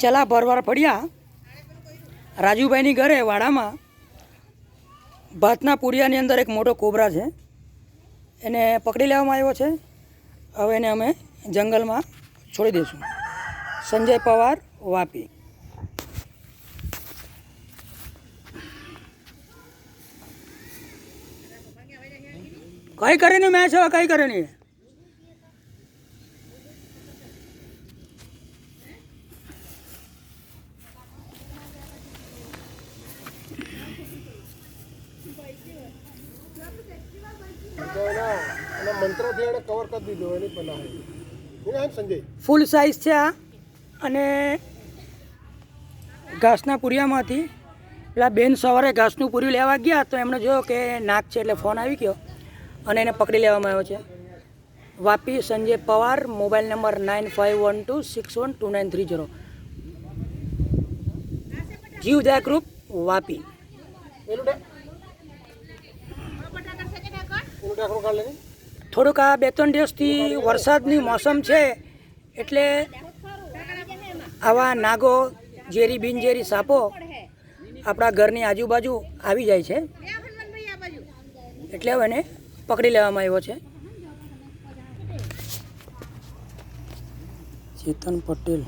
ચલા ભરવાર પડ્યા. રાજુભાઈની ઘરે વાડામાં ભાતના પૂરિયાની અંદર એક મોટો કોબરા છે. એને પકડી લેવામાં આવ્યો છે. હવે એને અમે જંગલમાં છોડી દઈશું. સંજય પવાર વાપી. કઈ કરીને મેચ હવે કઈ કરે ફૂલ સાઇઝ છે આ. અને ઘાસના પૂરિયામાંથી, પેલા બેન સવારે ઘાસનું પૂર્યું લેવા ગયા તો એમણે જોયો કે નાક છે એટલે ફોન આવી ગયો અને એને પકડી લેવામાં આવ્યો છે. Vapi Sanjay Pawar, mobile number nine five one two six one two nine three zero. જીવદાયક રૂપ વાપી. થોડુંક આ બે ત્રણ દિવસથી વરસાદની મોસમ છે એટલે આવા નાગો ઝેરી બિનઝેરી સાપો આપણા ઘરની આજુબાજુ આવી જાય છે. એટલે હવે એને પકડી લેવામાં આવ્યો છે. ચેતન પટેલ.